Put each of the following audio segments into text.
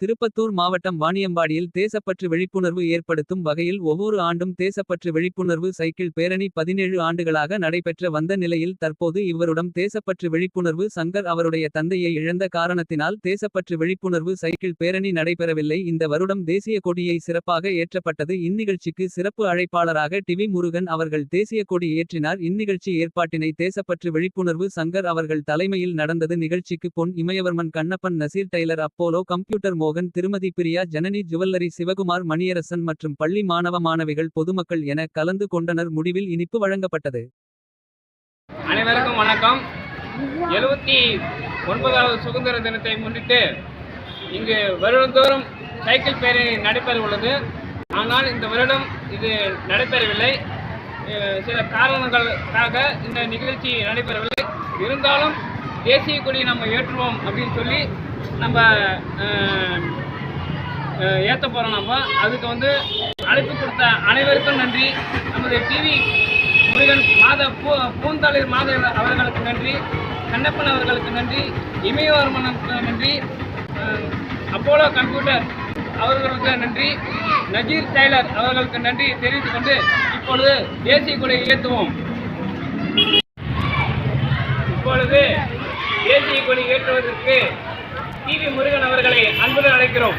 திருப்பத்தூர் மாவட்டம் வாணியம்பாடியில் தேசப்பற்று விழிப்புணர்வு ஏற்படுத்தும் வகையில் ஒவ்வொரு ஆண்டும் தேசப்பற்று விழிப்புணர்வு சைக்கிள் பேரணி பதினேழு ஆண்டுகளாக நடைபெற்ற வந்த நிலையில் தற்போது இவருடம் தேசப்பற்று விழிப்புணர்வு சங்கர் அவருடைய தந்தையை இழந்த காரணத்தினால் தேசப்பற்று விழிப்புணர்வு சைக்கிள் பேரணி நடைபெறவில்லை. இந்த வருடம் தேசிய கொடியை சிறப்பாக ஏற்றப்பட்டது. இந்நிகழ்ச்சிக்கு சிறப்பு அழைப்பாளராக டிவி முருகன் அவர்கள் தேசிய கொடி ஏற்றினார். இந்நிகழ்ச்சி ஏற்பாட்டினை தேசப்பற்று விழிப்புணர்வு சங்கர் அவர்கள் தலைமையில் நடந்தது நிகழ்ச்சிக்கு Pon Imayavarman Kannappan Naseer tailor Apollo computer மோகன் திருமதி பிரியா ஜனனி ஜுவல்லரி சிவகுமார் மணியரசன் மற்றும் பள்ளி மாணவ மாணவிகள் பொதுமக்கள் என கலந்து கொண்டனர். முடிவில் இனிப்பு வழங்கப்பட்டது. அனைவருக்கும் வணக்கம். எழுபத்தி ஒன்பதாவது சுதந்திர தினத்தை முன்னிட்டு இங்கு வருடந்தோறும் சைக்கிள் பேரணி நடைபெற உள்ளது. ஆனால் இந்த வருடம் இது நடைபெறவில்லை. சில காரணங்களுக்காக இந்த நிகழ்ச்சி நடைபெறவில்லை. இருந்தாலும் தேசிய கொடியை நம்ம ஏற்றுவோம் அப்படின்னு சொல்லி நம்ம ஏற்ற போகிறோம் நம்ம. அதுக்கு வந்து அழைப்பு கொடுத்த அனைவருக்கும் நன்றி. நமது டிவி முருகன் மாத பூ பூந்தாளிர் மாத அவர்களுக்கு நன்றி. கண்ணப்பன் அவர்களுக்கு நன்றி. இமயவர்மனுக்கு நன்றி. அப்போலோ கம்ப்யூட்டர் அவர்களுக்கு நன்றி. நஜீர் டெய்லர் அவர்களுக்கு நன்றி தெரிவித்துக் கொண்டு இப்பொழுது தேசிய கொடியை ஏற்றுவோம். இப்பொழுது கொடி ஏற்றுவதற்கு டிவி முருகன் அவர்களை அன்புடன் அழைக்கிறோம்.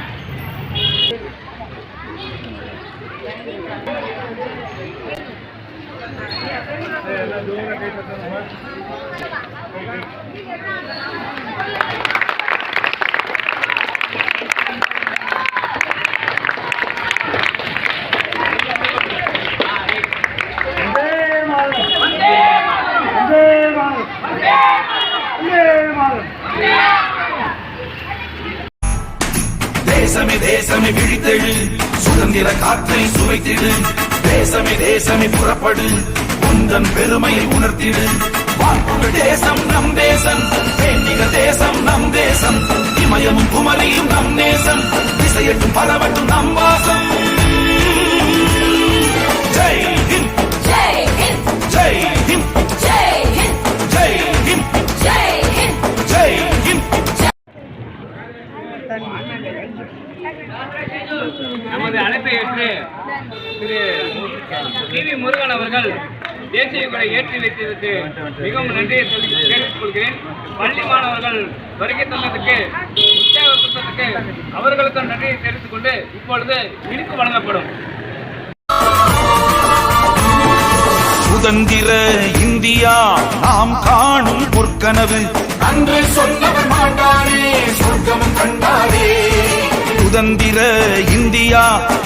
தேசமே தேசமே விழித்தெழு. சுதந்திர காற்றை சுவைத்திடு. தேசமே தேசமே புறப்படு. உந்தன் பெருமையை உணர்த்திடு. வான்புகழ் தேசம் நம் தேசம். தேசம் நம் தேசம். இமயமும் குமரியும் நம் நேசம் திசையட்டும் பலவட்டும் நமது அழைப்பை ஏற்று திரு டிவி முருகன் அவர்கள் தேசிய கொடை ஏற்றி வைத்ததற்கு மிகவும் நன்றியை தெரிவி- தெரிவித்துக் கொள்கிறேன் பள்ளி மாணவர்கள் வருகை தந்ததுக்கு உற்சாகப்படுத்ததுக்கு அவர்களுக்கும் நன்றியை தெரிவித்துக் கொண்டு இப்பொழுது இனிப்பு வழங்கப்படும். சுதந்திர இந்தியா நாம் காணும் பொற்கனவு. அன்று சொன்னவர் மாட்டாரே சொர்க்கமும் yeah.